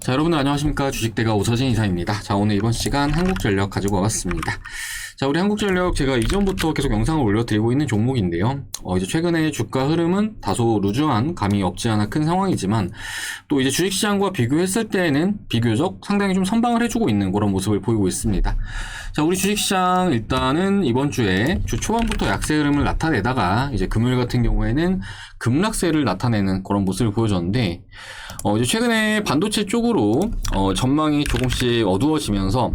자, 여러분 안녕하십니까. 주식대가 오서진 이사입니다. 자, 오늘 이번 시간 한국전력 가지고 와봤습니다. 자, 우리 한국전력 제가 이전부터 계속 영상을 올려드리고 있는 종목인데요. 어, 이제 최근에 주가 흐름은 다소 루즈한 감이 없지 않아 큰 상황이지만 또 이제 주식시장과 비교했을 때에는 비교적 상당히 좀 선방을 해주고 있는 그런 모습을 보이고 있습니다. 자, 우리 주식시장 일단은 이번 주에 주 초반부터 약세 흐름을 나타내다가 이제 금요일 같은 경우에는 급락세를 나타내는 그런 모습을 보여줬는데 어, 이제 최근에 반도체 쪽으로 어, 전망이 조금씩 어두워지면서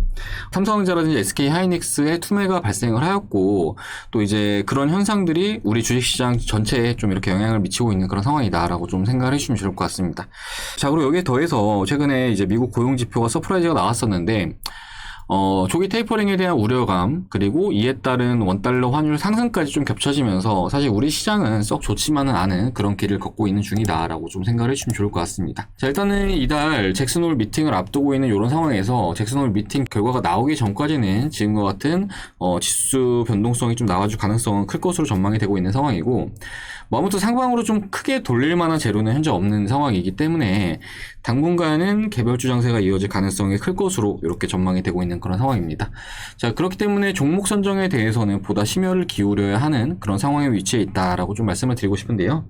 삼성전자라든지 SK 하이닉스의 투매가 발생을 하였고 또 이제 그런 현상들이 우리 주식시장 전체에 좀 이렇게 영향을 미치고 있는 그런 상황이다라고 좀 생각을 해주시면 좋을 것 같습니다. 자 그리고 여기에 더해서 최근에 이제 미국 고용 지표가 서프라이즈가 나왔었는데 어, 조기 테이퍼링에 대한 우려감, 그리고 이에 따른 원달러 환율 상승까지 좀 겹쳐지면서 사실 우리 시장은 썩 좋지만은 않은 그런 길을 걷고 있는 중이다라고 좀 생각을 해주시면 좋을 것 같습니다. 자, 일단은 이달 잭슨홀 미팅을 앞두고 있는 이런 상황에서 잭슨홀 미팅 결과가 나오기 전까지는 지금과 같은 어, 지수 변동성이 좀 나와줄 가능성은 클 것으로 전망이 되고 있는 상황이고, 뭐 아무튼 상방으로 좀 크게 돌릴 만한 재료는 현재 없는 상황이기 때문에 당분간은 개별주 장세가 이어질 가능성이 클 것으로 이렇게 전망이 되고 있는 그런 상황입니다. 자, 그렇기 때문에 종목 선정에 대해서는 보다 심혈을 기울여야 하는 그런 상황에 위치해 있다라고 좀 말씀을 드리고 싶은데요.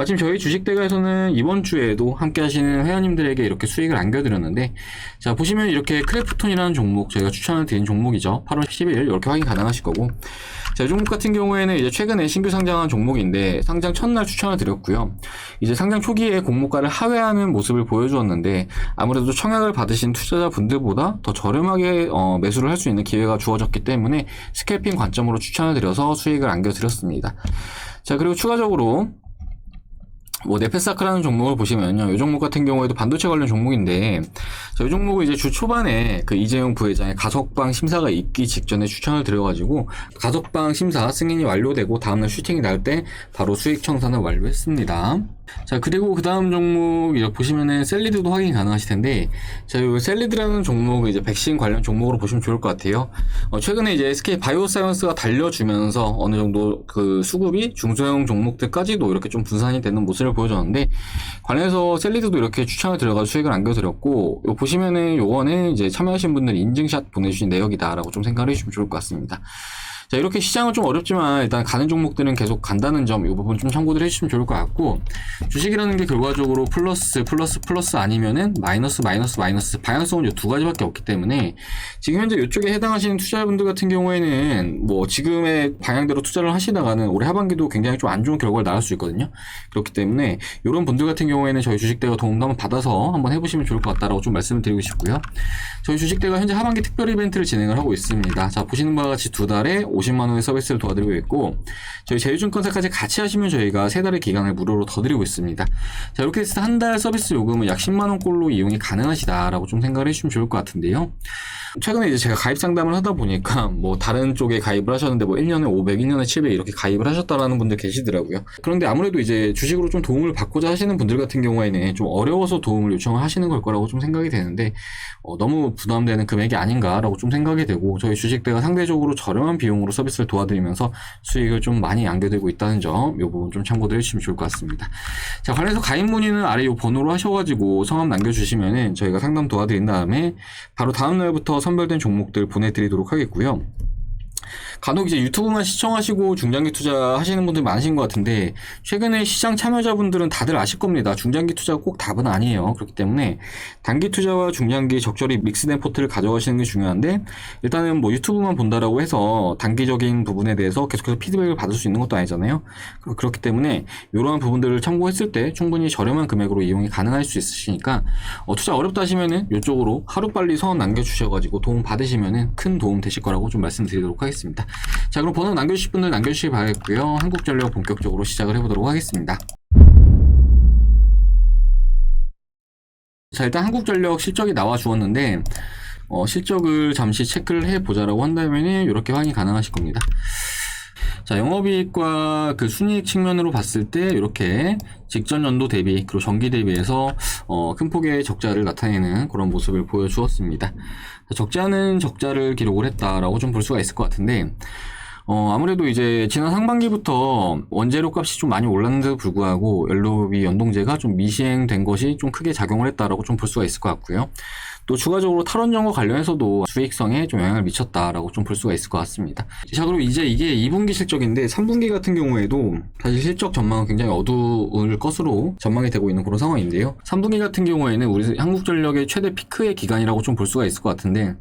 마침 저희 주식대가에서는 이번 주에도 함께 하시는 회원님들에게 이렇게 수익을 안겨드렸는데, 자, 보시면 이렇게 크래프톤이라는 종목, 저희가 추천을 드린 종목이죠. 8월 10일 이렇게 확인 가능하실 거고, 자, 이 종목 같은 경우에는 이제 최근에 신규 상장한 종목인데, 상장 첫날 추천을 드렸고요. 이제 상장 초기에 공모가를 하회하는 모습을 보여주었는데, 아무래도 청약을 받으신 투자자분들보다 더 저렴하게 어, 매수를 할 수 있는 기회가 주어졌기 때문에 스캘핑 관점으로 추천을 드려서 수익을 안겨드렸습니다. 자, 그리고 추가적으로 뭐 네페사크라는 종목을 보시면요. 이 종목 같은 경우에도 반도체 관련 종목인데 자, 이 종목은 이제 주 초반에 그 이재용 부회장의 가석방 심사가 있기 직전에 추천을 드려가지고 가석방 심사 승인이 완료되고 다음날 슈팅이 날 때 바로 수익 청산을 완료했습니다. 자 그리고 그 다음 종목 보시면은 셀리드도 확인 가능하실 텐데 자이 셀리드라는 종목은 이제 백신 관련 종목으로 보시면 좋을 것 같아요. 어, 최근에 이제 SK 바이오사이언스가 달려주면서 어느 정도 그 수급이 중소형 종목들까지도 이렇게 좀 분산이 되는 모습을 보여줬는데 관련해서 셀리드도 이렇게 추천을 드려가지고 수익을 안겨드렸고 요 보시면은 요거는 이제 참여하신 분들 인증샷 보내주신 내역이다라고 좀 생각을 해주시면 좋을 것 같습니다. 자, 이렇게 시장은 좀 어렵지만 일단 가는 종목들은 계속 간다는 점, 이 부분 좀 참고들 해주시면 좋을 것 같고, 주식이라는 게 결과적으로 플러스, 플러스, 플러스 아니면은 마이너스, 마이너스, 마이너스, 방향성은 이 두 가지밖에 없기 때문에 지금 현재 이쪽에 해당하시는 투자자분들 같은 경우에는 뭐 지금의 방향대로 투자를 하시다가는 올해 하반기도 굉장히 좀 안 좋은 결과를 낳을 수 있거든요. 그렇기 때문에 이런 분들 같은 경우에는 저희 주식대가 도움도 한번 받아서 한번 해보시면 좋을 것 같다라고 좀 말씀을 드리고 싶고요. 저희 주식대가 현재 하반기 특별 이벤트를 진행을 하고 있습니다. 자, 보시는 바와 같이 두 달에 50만 원의 서비스를 도와드리고 있고 저희 제휴증권사까지 같이 하시면 저희가 세 달의 기간을 무료로 더 드리고 있습니다. 자 이렇게 해서 한 달 서비스 요금은 약 10만 원꼴로 이용이 가능하시다라고 좀 생각을 해주시면 좋을 것 같은데요. 최근에 이제 제가 가입 상담을 하다 보니까 뭐 다른 쪽에 가입을 하셨는데 뭐 1년에 500, 1년에 700 이렇게 가입을 하셨다라는 분들 계시더라고요. 그런데 아무래도 이제 주식으로 좀 도움을 받고자 하시는 분들 같은 경우에는 좀 어려워서 도움을 요청을 하시는 걸 거라고 좀 생각이 되는데 어, 너무 부담되는 금액이 아닌가라고 좀 생각이 되고 저희 주식대가 상대적으로 저렴한 비용으로 서비스를 도와드리면서 수익을 좀 많이 안겨드리고 있다는 점 이 부분 좀 참고들 해주시면 좋을 것 같습니다. 자 관련해서 가입 문의는 아래 이 번호로 하셔가지고 성함 남겨주시면은 저희가 상담 도와드린 다음에 바로 다음 날부터 선별된 종목들 보내드리도록 하겠고요. 간혹 이제 유튜브만 시청하시고 중장기 투자 하시는 분들 많으신 것 같은데 최근에 시장 참여자분들은 다들 아실 겁니다. 중장기 투자가 꼭 답은 아니에요. 그렇기 때문에 단기 투자와 중장기 적절히 믹스된 포트를 가져가시는 게 중요한데 일단은 뭐 유튜브만 본다라고 해서 단기적인 부분에 대해서 계속해서 피드백을 받을 수 있는 것도 아니잖아요. 그- 그렇기 때문에 이러한 부분들을 참고했을 때 충분히 저렴한 금액으로 이용이 가능할 수 있으시니까 어, 투자 어렵다 하시면은 이쪽으로 하루빨리 성원 남겨주셔가지고 도움 받으시면은 큰 도움 되실 거라고 좀 말씀드리도록 하겠습니다. 자 그럼 번호 남겨주실 분들 남겨주시기 바라겠고요. 한국전력 본격적으로 시작을 해보도록 하겠습니다. 자 일단 한국전력 실적이 나와 주었는데 어, 실적을 잠시 체크를 해보자라고 한다면은 이렇게 확인이 가능하실 겁니다. 자, 영업이익과 그 순이익 측면으로 봤을 때 이렇게 직전 연도 대비 그리고 전기 대비해서 어, 큰 폭의 적자를 나타내는 그런 모습을 보여주었습니다. 적자는 적자를 기록을 했다라고 좀 볼 수가 있을 것 같은데 어, 아무래도 이제 지난 상반기부터 원재료 값이 좀 많이 올랐는데도 불구하고 연료비 연동제가 좀 미시행된 것이 좀 크게 작용을 했다라고 좀 볼 수가 있을 것 같고요. 또 추가적으로 탈원전과 관련해서도 수익성에 좀 영향을 미쳤다라고 좀 볼 수가 있을 것 같습니다. 자, 그리고 이제 이게 2분기 실적인데 3분기 같은 경우에도 사실 실적 전망은 굉장히 어두울 것으로 전망이 되고 있는 그런 상황인데요. 3분기 같은 경우에는 우리 한국전력의 최대 피크의 기간이라고 좀 볼 수가 있을 것 같은데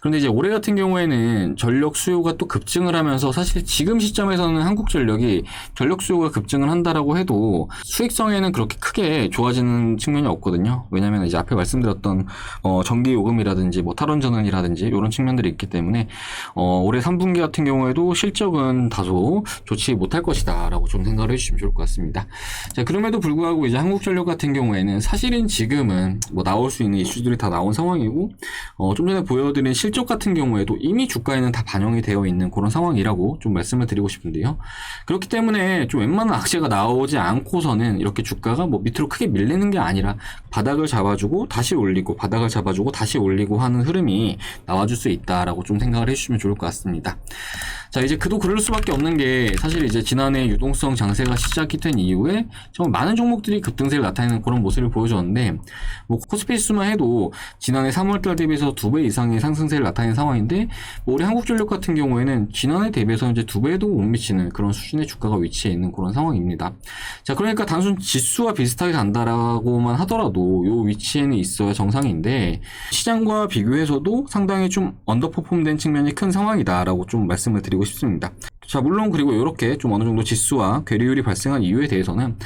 그런데 이제 올해 같은 경우에는 전력 수요가 또 급증을 하면서 사실 지금 시점에서는 한국전력이 전력 수요가 급증을 한다라고 해도 수익성에는 그렇게 크게 좋아지는 측면이 없거든요. 왜냐하면 이제 앞에 말씀드렸던 어, 전기 요금이라든지 뭐 탈원 전원이라든지 이런 측면들이 있기 때문에 어, 올해 3분기 같은 경우에도 실적은 다소 좋지 못할 것이다라고 좀 생각을 해주시면 좋을 것 같습니다. 자 그럼에도 불구하고 이제 한국전력 같은 경우에는 사실은 지금은 뭐 나올 수 있는 이슈들이 다 나온 상황이고 어, 좀 전에 보여드린 실적 같은 경우에도 이미 주가에는 다 반영이 되어 있는 그런 상황이라고 좀 말씀을 드리고 싶은데요. 그렇기 때문에 좀 웬만한 악재가 나오지 않고서는 이렇게 주가가 뭐 밑으로 크게 밀리는 게 아니라 바닥을 잡아주고 다시 올리고 바닥을 잡아 주고 다시 올리고 하는 흐름이 나와줄 수 있다라고 좀 생각을 해주시면 좋을 것 같습니다. 자 이제 그도 그럴 수밖에 없는 게 사실 이제 지난해 유동성 장세가 시작이 된 이후에 정말 많은 종목들이 급등세를 나타내는 그런 모습을 보여줬는데 뭐 코스피 지수만 해도 지난해 3월달 대비해서 두 배 이상의 상승세를 나타낸 상황인데 뭐 우리 한국전력 같은 경우에는 지난해 대비해서 이제 두 배도 못 미치는 그런 수준의 주가가 위치해 있는 그런 상황입니다. 자 그러니까 단순 지수와 비슷하게 간다라고만 하더라도 요 위치에는 있어야 정상인데 시장과 비교해서도 상당히 좀 언더퍼폼된 측면이 큰 상황이다라고 좀 말씀을 드리고 싶습니다. 자, 물론 그리고 이렇게 좀 어느 정도 지수와 괴리율이 발생한 이유에 대해서는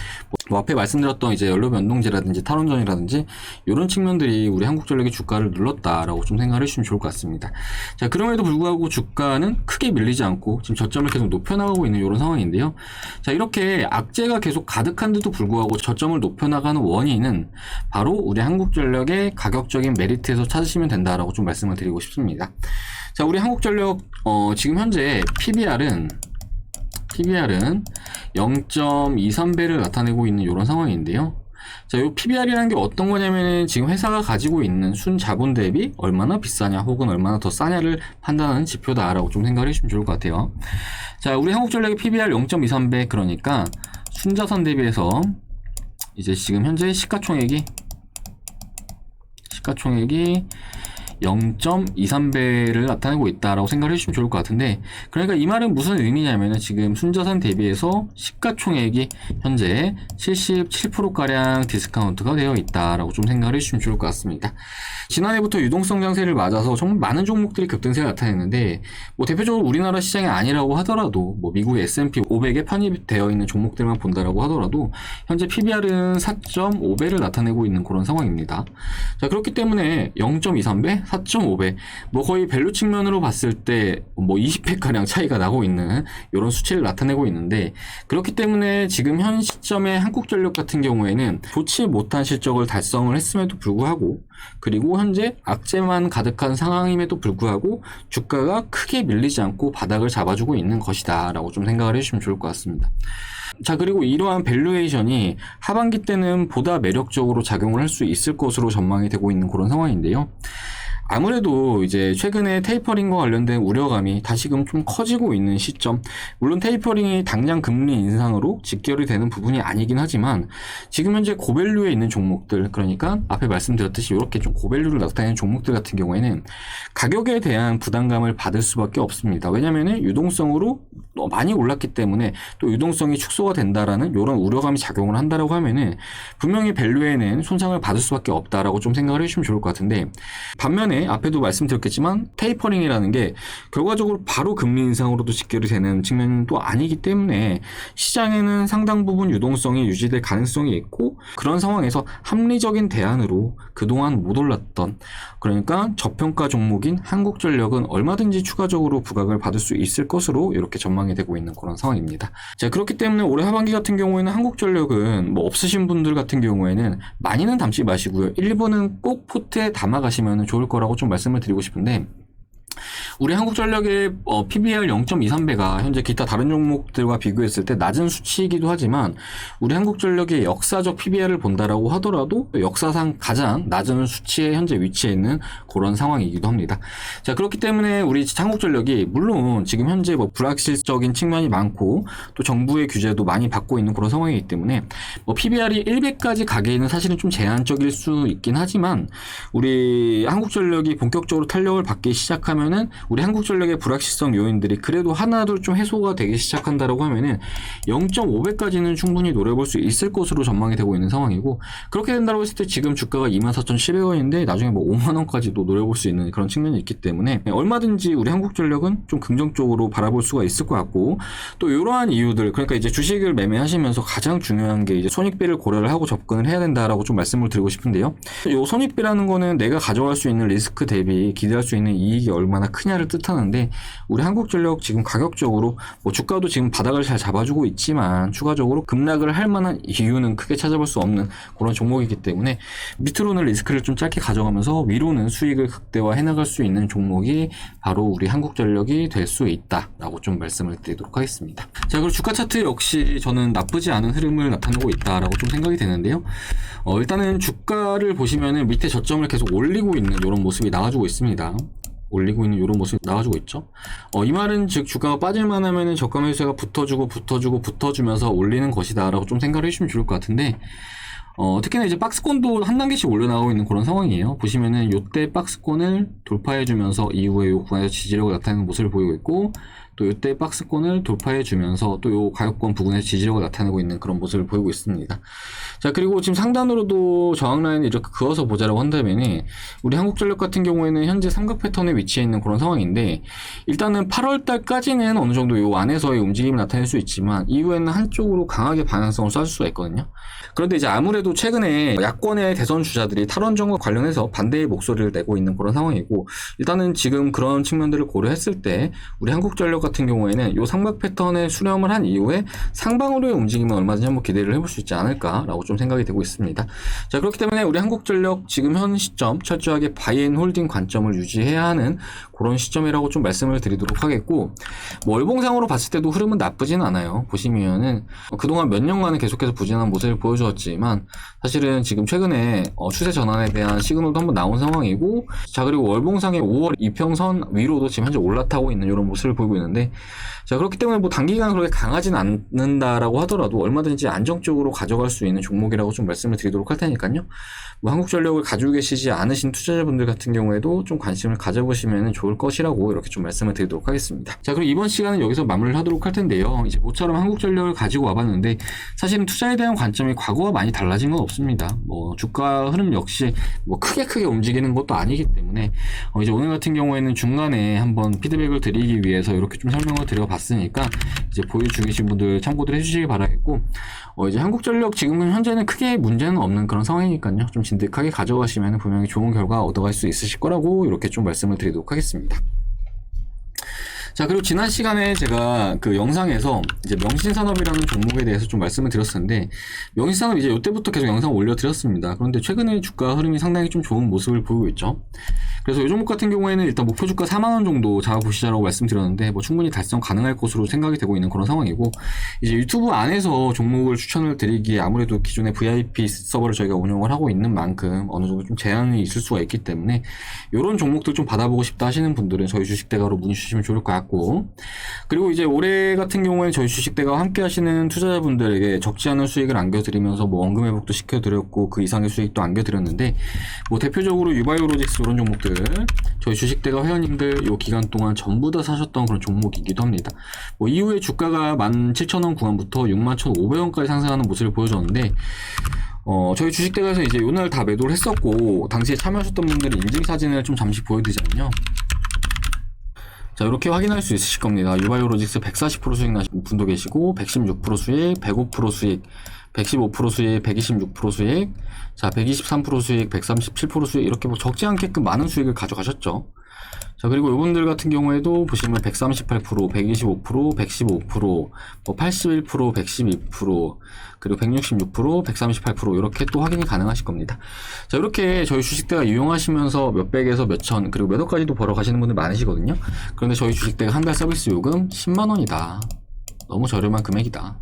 뭐 앞에 말씀드렸던 이제 연료 변동제라든지 탈원전이라든지 이런 측면들이 우리 한국전력의 주가를 눌렀다라고 좀 생각을 해주시면 좋을 것 같습니다. 자, 그럼에도 불구하고 주가는 크게 밀리지 않고 지금 저점을 계속 높여나가고 있는 이런 상황인데요. 자, 이렇게 악재가 계속 가득한데도 불구하고 저점을 높여나가는 원인은 바로 우리 한국전력의 가격적인 메리트에서 찾으시면 된다라고 좀 말씀을 드리고 싶습니다. 자, 우리 한국전력 어, 지금 현재 PBR은 PBR은 0.23배를 나타내고 있는 이런 상황인데요. 자, 이 PBR이라는 게 어떤 거냐면은 지금 회사가 가지고 있는 순 자본 대비 얼마나 비싸냐 혹은 얼마나 더 싸냐를 판단하는 지표다라고 좀 생각을 해주시면 좋을 것 같아요. 자, 우리 한국전력의 PBR 0.23배 그러니까 순자산 대비해서 이제 지금 현재 시가총액이 시가총액이 0.23배를 나타내고 있다라고 생각을 해주시면 좋을 것 같은데 그러니까 이 말은 무슨 의미냐면 은 지금 순자산 대비해서 시가총액이 현재 77%가량 디스카운트가 되어 있다라고 좀 생각을 해주시면 좋을 것 같습니다. 지난해부터 유동성 장세를 맞아서 정말 많은 종목들이 급등세가 나타냈는데 뭐 대표적으로 우리나라 시장이 아니라고 하더라도 뭐 미국의 S&P 500에 편입되어 있는 종목들만 본다라고 하더라도 현재 PBR은 4.5배를 나타내고 있는 그런 상황입니다. 자 그렇기 때문에 0.23배, 4.5배 뭐 거의 밸류 측면으로 봤을 때 뭐 20배 가량 차이가 나고 있는 이런 수치를 나타내고 있는데 그렇기 때문에 지금 현 시점에 한국전력 같은 경우에는 좋지 못한 실적을 달성을 했음에도 불구하고 그리고 현재 악재만 가득한 상황임에도 불구하고 주가가 크게 밀리지 않고 바닥을 잡아주고 있는 것이다 라고 좀 생각을 해주시면 좋을 것 같습니다. 자, 그리고 이러한 밸류에이션이 하반기 때는 보다 매력적으로 작용을 할 수 있을 것으로 전망이 되고 있는 그런 상황인데요. 아무래도 이제 최근에 테이퍼링과 관련된 우려감이 다시금 좀 커지고 있는 시점. 물론 테이퍼링이 당장 금리 인상으로 직결이 되는 부분이 아니긴 하지만 지금 현재 고밸류에 있는 종목들, 그러니까 앞에 말씀드렸듯이 이렇게 좀 고밸류를 나타내는 종목들 같은 경우에는 가격에 대한 부담감을 받을 수밖에 없습니다. 왜냐면은 유동성으로 많이 올랐기 때문에 또 유동성이 축소가 된다라는 이런 우려감이 작용을 한다라고 하면은 분명히 밸류에는 손상을 받을 수밖에 없다라고 좀 생각을 해주시면 좋을 것 같은데 반면에 앞에도 말씀드렸겠지만 테이퍼링이라는 게 결과적으로 바로 금리 인상으로도 직결이 되는 측면은 또 아니기 때문에 시장에는 상당 부분 유동성이 유지될 가능성이 있고 그런 상황에서 합리적인 대안으로 그동안 못 올랐던 그러니까 저평가 종목인 한국전력은 얼마든지 추가적으로 부각을 받을 수 있을 것으로 이렇게 전망이 되고 있는 그런 상황입니다. 자 그렇기 때문에 올해 하반기 같은 경우에는 한국전력은 뭐 없으신 분들 같은 경우에는 많이는 담지 마시고요. 일부는 꼭 포트에 담아 가시면 좋을 거라고 좀 말씀을 드리고 싶은데 우리 한국전력의 어, PBR 0.23배가 현재 기타 다른 종목들과 비교했을 때 낮은 수치이기도 하지만 우리 한국전력의 역사적 PBR을 본다라고 하더라도 역사상 가장 낮은 수치에 현재 위치해 있는 그런 상황이기도 합니다. 자 그렇기 때문에 우리 한국전력이 물론 지금 현재 뭐 불확실적인 측면이 많고 또 정부의 규제도 많이 받고 있는 그런 상황이기 때문에 뭐 PBR이 100까지 가기에는 사실은 좀 제한적일 수 있긴 하지만 우리 한국전력이 본격적으로 탄력을 받기 시작하면은 우리 한국전력의 불확실성 요인들이 그래도 하나둘 좀 해소가 되기 시작한다라고 하면은 0.5배까지는 충분히 노려볼 수 있을 것으로 전망이 되고 있는 상황이고 그렇게 된다고 했을 때 지금 주가가 24,700원인데 나중에 뭐 5만 원까지도 노려볼 수 있는 그런 측면이 있기 때문에 얼마든지 우리 한국전력은 좀 긍정적으로 바라볼 수가 있을 것 같고 또 이러한 이유들 그러니까 이제 주식을 매매하시면서 가장 중요한 게 이제 손익비를 고려를 하고 접근을 해야 된다라고 좀 말씀을 드리고 싶은데요. 요 손익비라는 거는 내가 가져갈 수 있는 리스크 대비 기대할 수 있는 이익이 얼마나 크냐 를 뜻하는데 우리 한국전력 지금 가격적으로 뭐 주가도 지금 바닥을 잘 잡아주고 있지만 추가적으로 급락을 할 만한 이유는 크게 찾아볼 수 없는 그런 종목이기 때문에 밑으로는 리스크를 좀 짧게 가져가면서 위로는 수익을 극대화해 나갈 수 있는 종목이 바로 우리 한국전력이 될 수 있다라고 좀 말씀을 드리도록 하겠습니다. 자 그리고 주가 차트 역시 저는 나쁘지 않은 흐름을 나타내고 있다라고 좀 생각이 되는데요. 어, 일단은 주가를 보시면은 밑에 저점을 계속 올리고 있는 이런 모습이 나와주고 있습니다. 올리고 있는 이런 모습이 나와주고 있죠. 어, 이 말은 즉 주가가 빠질만 하면은 저가 매수가 붙어주고 붙어주고 붙어주면서 올리는 것이다라고 좀 생각을 해주시면 좋을 것 같은데 어, 특히나 이제 박스권도 한 단계씩 올려나가고 있는 그런 상황이에요. 보시면은 요때 박스권을 돌파해주면서 이후에 요 구간에서 지지력을 나타내는 모습을 보이고 있고 또 요때 박스권을 돌파해 주면서 또 요 가격권 부근에서 지지력을 나타내고 있는 그런 모습을 보이고 있습니다. 자 그리고 지금 상단으로도 저항 라인을 이렇게 그어서 보자라고 한다면은 우리 한국전력 같은 경우에는 현재 삼각 패턴에 위치해 있는 그런 상황인데 일단은 8월 달까지는 어느 정도 요 안에서의 움직임이 나타낼 수 있지만 이후에는 한쪽으로 강하게 방향성을 쏴줄 수가 있거든요. 그런데 이제 아무래도 최근에 야권의 대선 주자들이 탈원전과 관련해서 반대의 목소리를 내고 있는 그런 상황이고 일단은 지금 그런 측면들을 고려했을 때 우리 한국전력 같은 경우에는 요 삼각 패턴에 수렴을 한 이후에 상방으로의 움직임은 얼마든지 한번 기대를 해볼 수 있지 않을까라고 좀 생각이 되고 있습니다. 자 그렇기 때문에 우리 한국전력 지금 현 시점 철저하게 바이앤홀딩 관점을 유지해야 하는 그런 시점이라고 좀 말씀을 드리도록 하겠고 뭐 월봉상으로 봤을 때도 흐름은 나쁘진 않아요. 보시면은 그동안 몇 년간은 계속해서 부진한 모습을 보여주었지만 사실은 지금 최근에 어, 추세 전환에 대한 시그널도 한번 나온 상황이고 자 그리고 월봉상의 5월 이평선 위로도 지금 현재 올라타고 있는 이런 모습을 보이고 있는데 자 그렇기 때문에 뭐 단기간 그렇게 강하진 않는다라고 하더라도 얼마든지 안정적으로 가져갈 수 있는 종목이라고 좀 말씀을 드리도록 할 테니까요. 뭐 한국전력을 가지고 계시지 않으신 투자자분들 같은 경우에도 좀 관심을 가져보시면 좋을 것이라고 이렇게 좀 말씀을 드리도록 하겠습니다. 자 그럼 이번 시간은 여기서 마무리를 하도록 할 텐데요. 이제 모처럼 한국전력을 가지고 와봤는데 사실은 투자에 대한 관점이 과거와 많이 달라진 건 없습니다. 뭐 주가 흐름 역시 뭐 크게 크게 움직이는 것도 아니기 때문에 어, 이제 오늘 같은 경우에는 중간에 한번 피드백을 드리기 위해서 이렇게 좀 설명을 드려봤으니까 이제 보여주고 계신 분들 참고들 해주시기 바라겠고 어, 이제 한국전력 지금은 현재는 크게 문제는 없는 그런 상황이니까요. 좀 진득하게 가져가시면 분명히 좋은 결과 얻어갈 수 있으실 거라고 이렇게 좀 말씀을 드리도록 하겠습니다. 자, 그리고 지난 시간에 제가 그 영상에서 이제 명신산업이라는 종목에 대해서 좀 말씀을 드렸었는데, 명신산업 이제 이때부터 계속 영상 올려드렸습니다. 그런데 최근에 주가 흐름이 상당히 좀 좋은 모습을 보이고 있죠. 그래서 이 종목 같은 경우에는 일단 목표 주가 4만 원 정도 잡아보시자라고 말씀드렸는데, 뭐 충분히 달성 가능할 것으로 생각이 되고 있는 그런 상황이고, 이제 유튜브 안에서 종목을 추천을 드리기에 아무래도 기존의 VIP 서버를 저희가 운영을 하고 있는 만큼 어느 정도 좀 제한이 있을 수가 있기 때문에, 이런 종목들 좀 받아보고 싶다 하시는 분들은 저희 주식대가로 문의 주시면 좋을 것 같고, 그리고 이제 올해 같은 경우에는 저희 주식대가와 함께 하시는 투자자분들에게 적지 않은 수익을 안겨드리면서 뭐 원금 회복도 시켜드렸고 그 이상의 수익도 안겨드렸는데 뭐 대표적으로 유바이오로직스 이런 종목들 저희 주식대가 회원님들 요 기간 동안 전부 다 사셨던 그런 종목이기도 합니다. 뭐 이후에 주가가 17,000원 구간부터 61,500원까지 상승하는 모습을 보여줬는데 어, 저희 주식대가에서 이제 오늘 다 매도를 했었고 당시에 참여하셨던 분들의 인증 사진을 좀 잠시 보여드리자면요. 자, 이렇게 확인할 수 있으실 겁니다. 유바이오로직스 140% 수익 나신 분도 계시고, 116% 수익, 105% 수익, 115% 수익, 126% 수익, 자, 123% 수익, 137% 수익, 이렇게 뭐 적지 않게끔 많은 수익을 가져가셨죠. 자, 그리고 이분들 같은 경우에도 보시면 138%, 125%, 115%, 뭐 81%, 112%, 그리고 166%, 138% 이렇게 또 확인이 가능하실 겁니다. 자, 이렇게 저희 주식대가 이용하시면서 몇백에서 몇천, 그리고 몇 억까지도 벌어 가시는 분들 많으시거든요. 그런데 저희 주식대가 한 달 서비스 요금 10만 원이다. 너무 저렴한 금액이다.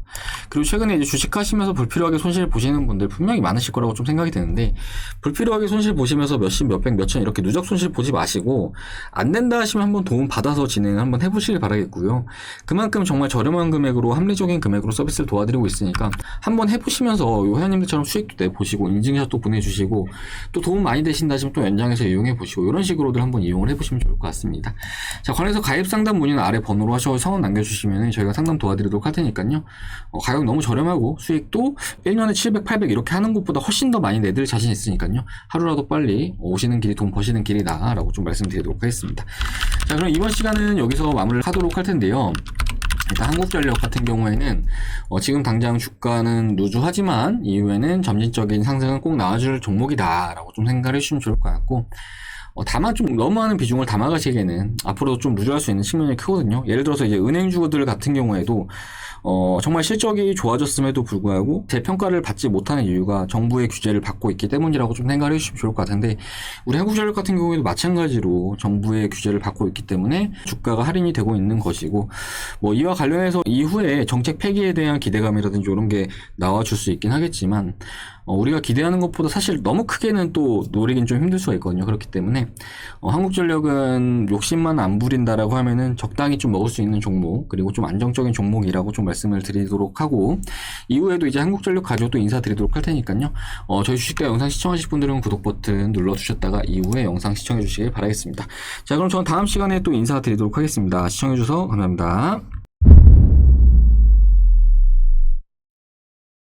그리고 최근에 이제 주식하시면서 불필요하게 손실 보시는 분들 분명히 많으실 거라고 좀 생각이 드는데 불필요하게 손실 보시면서 몇십, 몇백, 몇천 이렇게 누적 손실 보지 마시고 안 된다 하시면 한번 도움 받아서 진행을 한번 해보시길 바라겠고요. 그만큼 정말 저렴한 금액으로 합리적인 금액으로 서비스를 도와드리고 있으니까 한번 해보시면서 요 회원님들처럼 수익도 내보시고 인증샷도 보내주시고 또 도움 많이 되신다 하시면 또 연장해서 이용해 보시고 이런 식으로들 한번 이용을 해보시면 좋을 것 같습니다. 자, 관해서 가입 상담 문의는 아래 번호로 하셔서 성원 남겨주시면 저희가 상담 도와드 리도록 할 테니까요. 어, 가격 너무 저렴하고 수익도 1년에 700, 800 이렇게 하는 것보다 훨씬 더 많이 내드릴 자신 있으니까요. 하루라도 빨리 오시는 길이 돈 버시는 길이다 라고 좀 말씀드리도록 하겠습니다. 자, 그럼 이번 시간은 여기서 마무리를 하도록 할 텐데요. 일단 한국전력 같은 경우에는 어, 지금 당장 주가는 누주하지만 이후에는 점진적인 상승은 꼭 나와줄 종목이다라고 좀 생각을 해주시면 좋을 것 같고 어, 다만 좀 너무 많은 비중을 담아가시기에는 앞으로 좀 루즈할 수 있는 측면이 크거든요. 예를 들어서 이제 은행주들 같은 경우에도 어, 정말 실적이 좋아졌음에도 불구하고 제 평가를 받지 못하는 이유가 정부의 규제를 받고 있기 때문이라고 좀 생각을 해주시면 좋을 것 같은데 우리 한국 전력 같은 경우에도 마찬가지로 정부의 규제를 받고 있기 때문에 주가가 할인이 되고 있는 것이고 뭐 이와 관련해서 이후에 정책 폐기에 대한 기대감이라든지 이런 게 나와줄 수 있긴 하겠지만 어, 우리가 기대하는 것보다 사실 너무 크게는 또 노리긴 좀 힘들 수가 있거든요. 그렇기 때문에 어, 한국전력은 욕심만 안 부린다라고 하면은 적당히 좀 먹을 수 있는 종목 그리고 좀 안정적인 종목이라고 좀 말씀을 드리도록 하고 이후에도 이제 한국전력 가지고 또 인사드리도록 할 테니까요. 어, 저희 주식대 영상 시청하실 분들은 구독 버튼 눌러주셨다가 이후에 영상 시청해 주시길 바라겠습니다. 자 그럼 저는 다음 시간에 또 인사드리도록 하겠습니다. 시청해 주셔서 감사합니다.